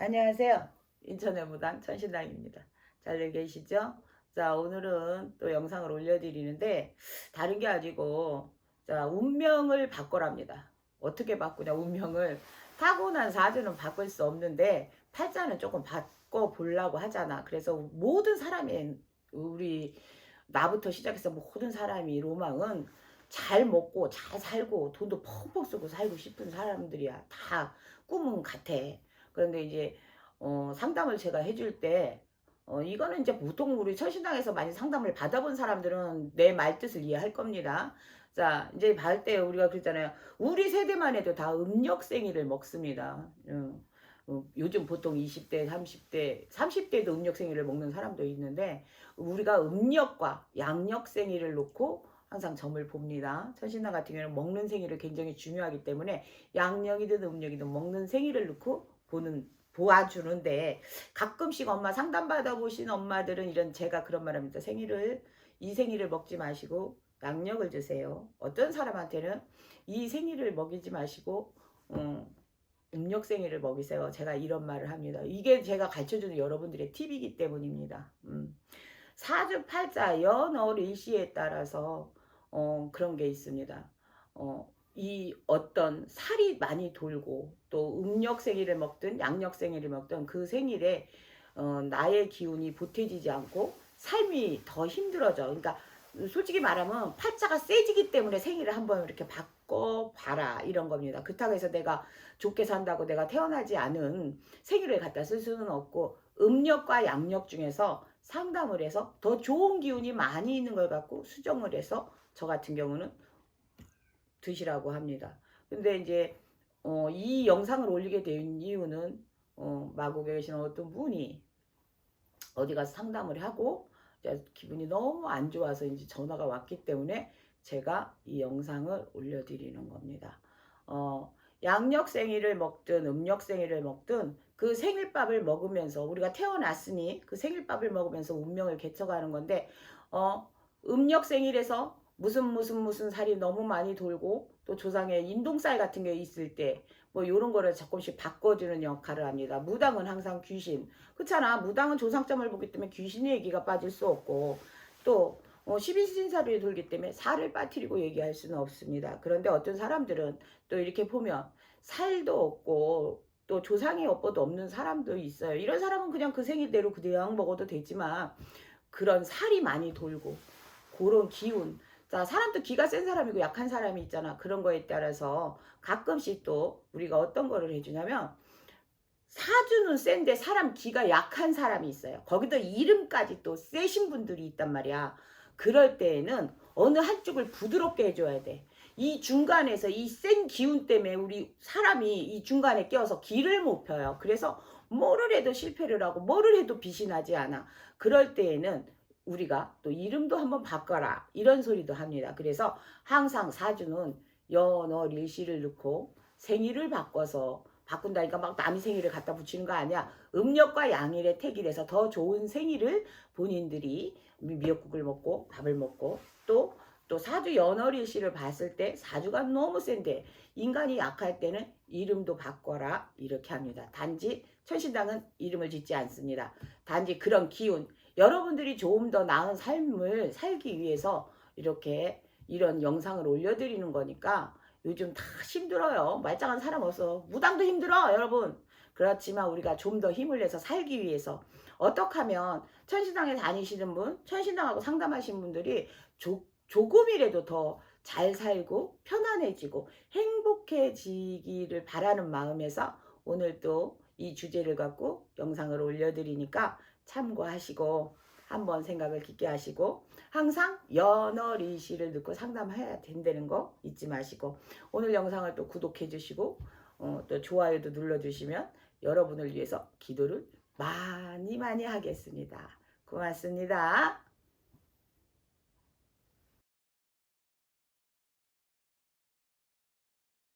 안녕하세요. 인천의 무당 천신당입니다. 잘들 계시죠? 자, 오늘은 또 영상을 올려드리는데, 다른 게 아니고, 자, 운명을 바꿔랍니다. 어떻게 바꾸냐, 운명을. 타고난 사주는 바꿀 수 없는데, 팔자는 조금 바꿔보려고 하잖아. 그래서 모든 사람이, 우리, 나부터 시작해서 모든 사람이 로망은 잘 먹고, 잘 살고, 돈도 펑펑 쓰고 살고 싶은 사람들이야. 다 꿈은 같아. 그런데 이제 어, 상담을 제가 해줄 때 어, 이거는 이제 보통 우리 천신당에서 많이 상담을 받아본 사람들은 내 말뜻을 이해할 겁니다. 자, 이제 받을 때 우리가 그랬잖아요. 우리 세대만 해도 다 음력생이를 먹습니다. 음, 어, 요즘 보통 20대, 30대, 30대도 음력생이를 먹는 사람도 있는데 우리가 음력과 양력생이를 놓고 항상 점을 봅니다. 천신당 같은 경우는 먹는 생일을 굉장히 중요하기 때문에 양력이든 음력이든 먹는 생일을 놓고 보는 보아주는데 가끔씩 엄마 상담 받아 보신 엄마들은 이런 제가 그런 말합니다. 생일을 이 생일을 먹지 마시고 양력을 드세요. 어떤 사람한테는 이 생일을 먹이지 마시고 음, 음력 생일을 먹이세요. 제가 이런 말을 합니다. 이게 제가 가르쳐주는 여러분들의 팁이기 때문입니다. 음. 사주 팔자 연월 일시에 따라서 어, 그런 게 있습니다. 어, 이 어떤 살이 많이 돌고 또 음력 생일을 먹든 양력 생일을 먹든 그 생일에 어, 나의 기운이 보태지지 않고 삶이 더 힘들어져. 그러니까 솔직히 말하면 팔자가 세지기 때문에 생일을 한번 이렇게 바꿔봐라 이런 겁니다. 그렇다고 해서 내가 좋게 산다고 내가 태어나지 않은 생일을 갖다 쓸 수는 없고 음력과 양력 중에서 상담을 해서 더 좋은 기운이 많이 있는 걸 갖고 수정을 해서 저 같은 경우는 드시라고 합니다. 근데 이제 어, 이 영상을 올리게 된 이유는 어, 마곡에 계시는 어떤 분이 어디 가서 상담을 하고 기분이 너무 안 좋아서 이제 전화가 왔기 때문에 제가 이 영상을 올려드리는 겁니다. 어, 양력 생일을 먹든 음력 생일을 먹든 그 생일밥을 먹으면서 우리가 태어났으니 그 생일밥을 먹으면서 운명을 개척하는 건데 어, 음력 생일에서 무슨 무슨 무슨 살이 너무 많이 돌고 또 조상에 인동살 같은 게 있을 때 뭐 이런 거를 조금씩 바꿔주는 역할을 합니다. 무당은 항상 귀신. 그렇잖아. 무당은 조상점을 보기 때문에 귀신의 얘기가 빠질 수 없고 또 어, 12신사를 돌기 때문에 살을 빠뜨리고 얘기할 수는 없습니다. 그런데 어떤 사람들은 또 이렇게 보면 살도 없고 또 조상의 업보도 없는 사람도 있어요. 이런 사람은 그냥 그 생일대로 그대로 먹어도 되지만 그런 살이 많이 돌고 그런 기운 자, 사람도 기가 센 사람이고 약한 사람이 있잖아. 그런 거에 따라서 가끔씩 또 우리가 어떤 거를 해주냐면 사주는 센데 사람 기가 약한 사람이 있어요. 거기다 이름까지 또 세신 분들이 있단 말이야. 그럴 때에는 어느 한쪽을 부드럽게 해줘야 돼. 이 중간에서 이 센 기운 때문에 우리 사람이 이 중간에 껴서 길을 못 펴요. 그래서 뭐를 해도 실패를 하고 뭐를 해도 빛이 나지 않아. 그럴 때에는 우리가 또 이름도 한번 바꿔라 이런 소리도 합니다. 그래서 항상 사주는 연월 일시를 넣고 생일을 바꿔서 바꾼다니까 막 남의 생일을 갖다 붙이는 거 아니야. 음력과 양일의 택일에서 더 좋은 생일을 본인들이 미역국을 먹고 밥을 먹고 또또 사주 연월일시를 봤을 때 사주가 너무 센데 인간이 약할 때는 이름도 바꿔라 이렇게 합니다. 단지 천신당은 이름을 짓지 않습니다. 단지 그런 기운 여러분들이 조금 더 나은 삶을 살기 위해서 이렇게 이런 영상을 올려드리는 거니까 요즘 다 힘들어요. 말짱한 사람 없어. 무당도 힘들어, 여러분. 그렇지만 우리가 좀 더 힘을 내서 살기 위해서 어떻게 하면 천신당에 다니시는 분, 천신당하고 상담하신 분들이 조, 조금이라도 더 잘 살고 편안해지고 행복해지기를 바라는 마음에서 오늘 또 이 주제를 갖고 영상을 올려드리니까 참고하시고 한번 생각을 깊게 하시고 항상 연어리시를 듣고 상담해야 된다는 거 잊지 마시고 오늘 영상을 또 구독해 주시고 어, 또 좋아요도 눌러 주시면 여러분을 위해서 기도를 많이 많이 하겠습니다. 고맙습니다.